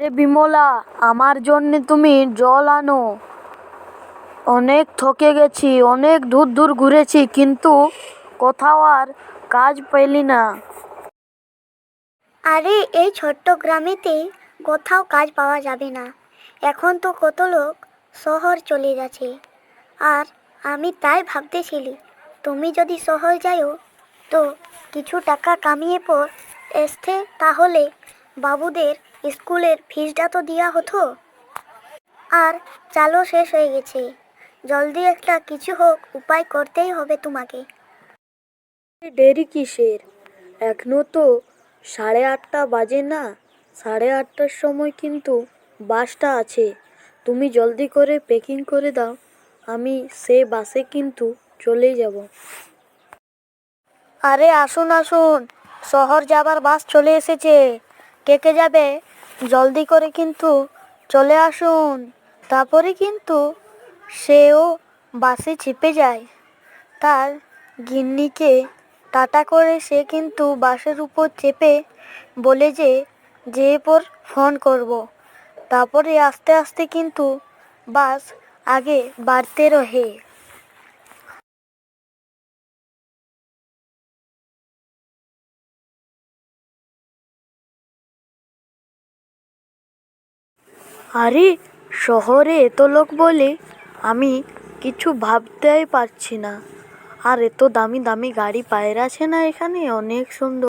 রে বিমলা, আমার জন্য তুমি জল আনো। অনেক থকে গেছি, অনেক দূর দূর ঘুরেছি, কিন্তু কোথাও আর কাজ পেলি না। আরে, এই ছোট্ট গ্রামেতে কোথাও কাজ পাওয়া যাবে না। এখন তো কত লোক শহর চলে যাচ্ছে আর আমি তাই ভাবতেছিলি, তুমি যদি শহর যাও তো কিছু টাকা কামিয়ে পর আসতে তাহলে বাবুদের স্কুলের ফিসটা তো দেওয়া হতো। আর চালও শেষ হয়ে গেছে। জলদি একটা কিছু হোক উপায় করতেই হবে তোমাকে। দেরি কিসের? এখনও তো সাড়ে আটটা বাজে না। সাড়ে আটটার সময় কিন্তু বাসটা আছে। তুমি জলদি করে প্যাকিং করে দাও। আমি সে বাসে কিন্তু চলে যাব। আরে আসুন আসুন। শহর যাবার বাস চলে এসেছে। কে কে যাবে? জলদি করে কিন্তু চলে আসুন। তারপরে কিন্তু সেও বাসে চেপে যায়। তার গিন্নিকে টাটা করে সে কিন্তু বাসের উপর চেপে বলে যে যে পর ফোন করব। তারপরে আস্তে আস্তে কিন্তু বাস আগে বাড়তে রহে। আরে, শহরে এত লোক বলে আমি কিছু ভাবতেই পারছি না। আর এত দামি দামি গাড়ি পায়রা আছে না এখানে? অনেক সুন্দর।